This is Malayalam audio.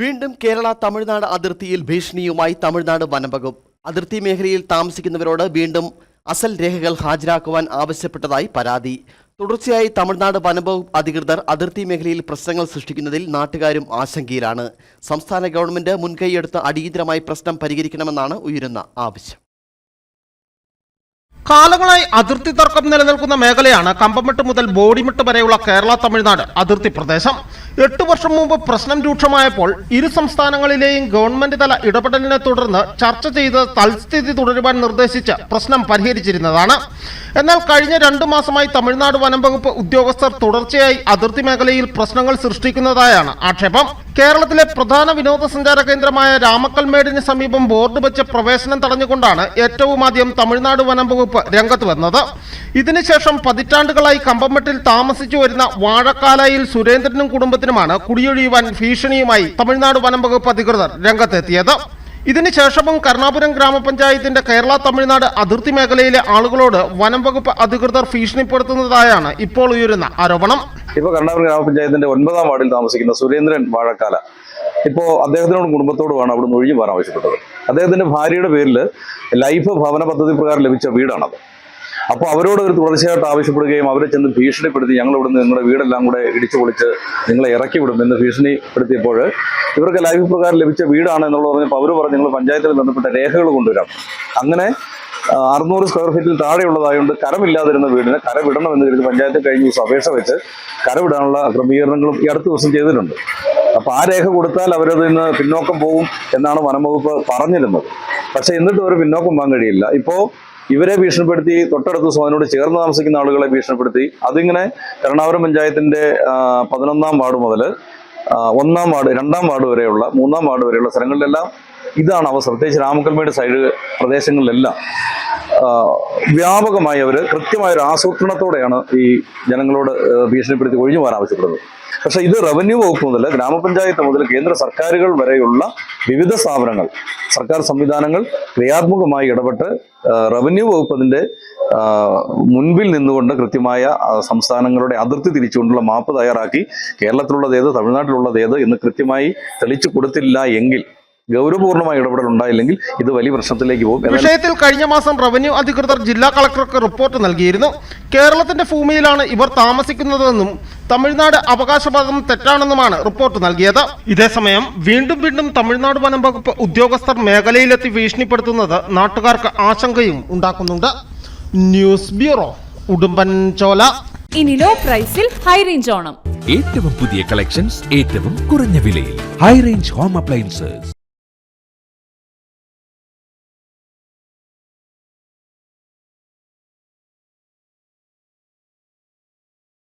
വീണ്ടും കേരള തമിഴ്നാട് അതിർത്തിയിൽ ഭീഷണിയുമായി തമിഴ്നാട് വനംവകുപ്പ്. അതിർത്തി മേഖലയിൽ താമസിക്കുന്നവരോട് വീണ്ടും അസൽ രേഖകൾ ഹാജരാക്കുവാൻ ആവശ്യപ്പെട്ടതായി പരാതി. തുടർച്ചയായി തമിഴ്നാട് വനംവകുപ്പ് അധികൃതർ അതിർത്തി മേഖലയിൽ പ്രശ്നങ്ങൾ സൃഷ്ടിക്കുന്നതിൽ നാട്ടുകാരും ആശങ്കയിലാണ്. സംസ്ഥാന ഗവൺമെന്റ് മുൻകൈയെടുത്ത് അടിയന്തരമായി പ്രശ്നം പരിഹരിക്കണമെന്നാണ് ഉയരുന്ന ആവശ്യം. കാലങ്ങളായി അതിർത്തി തർക്കം നിലനിൽക്കുന്ന മേഖലയാണ് കമ്പമെട്ട് മുതൽ ബോഡിമെട്ട് വരെയുള്ള കേരള തമിഴ്നാട് അതിർത്തി പ്രദേശം. എട്ട് വർഷം മുമ്പ് പ്രശ്നം രൂക്ഷമായപ്പോൾ ഇരു സംസ്ഥാനങ്ങളിലെയും ഗവൺമെന്റ് തല ഇടപെടലിനെ തുടർന്ന് ചർച്ച ചെയ്ത് തൽസ്ഥിതി തുടരുവാൻ നിർദ്ദേശിച്ച് പ്രശ്നം പരിഹരിച്ചിരുന്നതാണ്. എന്നാൽ കഴിഞ്ഞ രണ്ടു മാസമായി തമിഴ്നാട് വനം വകുപ്പ് ഉദ്യോഗസ്ഥർ തുടർച്ചയായി അതിർത്തി മേഖലയിൽ പ്രശ്നങ്ങൾ സൃഷ്ടിക്കുന്നതായാണ് ആക്ഷേപം. കേരളത്തിലെ പ്രധാന വിനോദസഞ്ചാര കേന്ദ്രമായ രാമക്കൽമേടിന് സമീപം ബോർഡ് വെച്ച് പ്രവേശനം തടഞ്ഞുകൊണ്ടാണ് ഏറ്റവും ആദ്യം തമിഴ്നാട് വനം വകുപ്പ് രംഗത്ത് വന്നത്. ഇതിനുശേഷം പതിറ്റാണ്ടുകളായി കമ്പംമെട്ടിൽ താമസിച്ചു വരുന്ന വാഴക്കാലയിൽ സുരേന്ദ്രനും കുടുംബത്തിനുമാണ് കുടിയൊഴിയുവാൻ ഭീഷണിയുമായി തമിഴ്നാട് വനംവകുപ്പ് അധികൃതർ രംഗത്തെത്തിയത്. ഇതിനുശേഷവും കരുണാപുരം ഗ്രാമപഞ്ചായത്തിന്റെ കേരള തമിഴ്നാട് അതിർത്തി മേഖലയിലെ ആളുകളോട് വനംവകുപ്പ് അധികൃതർ ഭീഷണിപ്പെടുത്തുന്നതായാണ് ഇപ്പോൾ ഉയരുന്ന ആരോപണം. ഇപ്പൊ കരുണാപുരം ഗ്രാമപഞ്ചായത്തിന്റെ ഒൻപതാം വാർഡിൽ താമസിക്കുന്ന സുരേന്ദ്രൻ വാഴക്കാല. ഇപ്പോ അദ്ദേഹത്തിനോട് കുടുംബത്തോടുമാണ് അവിടുന്ന് ഒഴിഞ്ഞു പോകാൻ ആവശ്യപ്പെട്ടത്. അദ്ദേഹത്തിന്റെ ഭാര്യയുടെ പേരിൽ ലൈഫ് ഭവന പദ്ധതി പ്രകാരം ലഭിച്ച വീടാണത്. അപ്പോൾ അവരോട് ഒരു തുടർച്ചയായിട്ട് ആവശ്യപ്പെടുകയും അവരെ ചെന്ന് ഭീഷണിപ്പെടുത്തി ഞങ്ങൾ ഇവിടുന്ന് നിങ്ങളുടെ വീടെല്ലാം കൂടെ ഇടിച്ചു പൊളിച്ച് നിങ്ങളെ ഇറക്കി വിടും എന്ന് ഭീഷണിപ്പെടുത്തിയപ്പോൾ ഇവർക്ക് ലൈഫ് പ്രകാരം ലഭിച്ച വീടാണ് എന്നുള്ളത് പറഞ്ഞപ്പോൾ അവർ പറഞ്ഞു നിങ്ങൾ പഞ്ചായത്തിൽ ബന്ധപ്പെട്ട രേഖകൾ കൊണ്ടുവരാം. അങ്ങനെ അറുന്നൂറ് സ്ക്വയർ ഫീറ്റിൽ താഴെയുള്ളതായതുകൊണ്ട് കരമില്ലാതിരുന്ന വീടിന് കര വിടണം എന്ന് കരുതി പഞ്ചായത്ത് കഴിഞ്ഞ ദിവസം അപേക്ഷ വെച്ച് കരവിടാനുള്ള ക്രമീകരണങ്ങളും ഈ അടുത്ത ദിവസം ചെയ്തിട്ടുണ്ട്. അപ്പൊ ആ രേഖ കൊടുത്താൽ അവരത് ഇന്ന് പിന്നോക്കം പോകും എന്നാണ് വനംവകുപ്പ് പറഞ്ഞിരുന്നത്. പക്ഷെ എന്നിട്ട് ഒരു പിന്നോക്കം പോകാൻ കഴിയില്ല. ഇപ്പോ ഇവരെ ഭീഷണിപ്പെടുത്തി തൊട്ടടുത്ത ദിവസം അതിനോട് ചേർന്ന് താമസിക്കുന്ന ആളുകളെ ഭീഷണിപ്പെടുത്തി. അതിങ്ങനെ എറണാകുളം പഞ്ചായത്തിന്റെ പതിനൊന്നാം വാർഡ് മുതൽ ഒന്നാം വാർഡ് രണ്ടാം വാർഡ് വരെയുള്ള മൂന്നാം വാർഡ് വരെയുള്ള സ്ഥലങ്ങളിലെല്ലാം ഇതാണ് അവസ്ഥ പ്രത്യേകിച്ച് രാമക്കൽമയുടെ സൈഡ് പ്രദേശങ്ങളിലെല്ലാം വ്യാപകമായി അവർ കൃത്യമായ ഒരു ആസൂത്രണത്തോടെയാണ് ഈ ജനങ്ങളോട് ഭീഷണിപ്പെടുത്തി ഒഴിഞ്ഞു പോകാൻ ആവശ്യപ്പെടുന്നത്. പക്ഷേ ഇത് റവന്യൂ വകുപ്പ് മുതൽ ഗ്രാമപഞ്ചായത്ത് മുതൽ കേന്ദ്ര സർക്കാരുകൾ വരെയുള്ള വിവിധ സ്ഥാപനങ്ങൾ സർക്കാർ സംവിധാനങ്ങൾ ക്രിയാത്മകമായി ഇടപെട്ട് റവന്യൂ വകുപ്പ് അതിന്റെ മുൻപിൽ നിന്നുകൊണ്ട് കൃത്യമായ സംസ്ഥാനങ്ങളുടെ അതിർത്തി തിരിച്ചുകൊണ്ടുള്ള മാപ്പ് തയ്യാറാക്കി കേരളത്തിലുള്ളത് ഏത് തമിഴ്നാട്ടിലുള്ളത് ഏത് എന്ന് കൃത്യമായി തെളിച്ചു കൊടുത്തില്ല എങ്കിൽ ഗൗരവപൂർണമായ ഇടപെടൽ ഉണ്ടായില്ലെങ്കിൽ ഇത് വലിയ പ്രശ്നത്തിലേക്ക് പോകും. വിഷയത്തിൽ കഴിഞ്ഞ മാസം റവന്യൂ അധികൃതർ ജില്ലാ കളക്ടർക്ക് റിപ്പോർട്ട് നൽകിയിരുന്നു. കേരളത്തിന്റെ ഭൂമിയിലാണ് ഇവർ താമസിക്കുന്നതെന്നും തമിഴ്നാട് അവകാശവാദം തെറ്റാണെന്നുമാണ് റിപ്പോർട്ട് നൽകിയത്. ഇതേസമയം വീണ്ടും വീണ്ടും തമിഴ്നാട് വനം വകുപ്പ് ഉദ്യോഗസ്ഥർ മേഖലയിലെത്തി ഭീഷണിപ്പെടുത്തുന്നത് നാട്ടുകാർക്ക് ആശങ്കയും ഉണ്ടാക്കുന്നുണ്ട്. News bureau Udumbanchola. ഇനി ലോ പ്രൈസിൽ ഹൈ റേഞ്ച് ഓണം. ഏറ്റവും പുതിയ കളക്ഷൻസ് ഏറ്റവും കുറഞ്ഞ വിലയിൽ. High range home appliances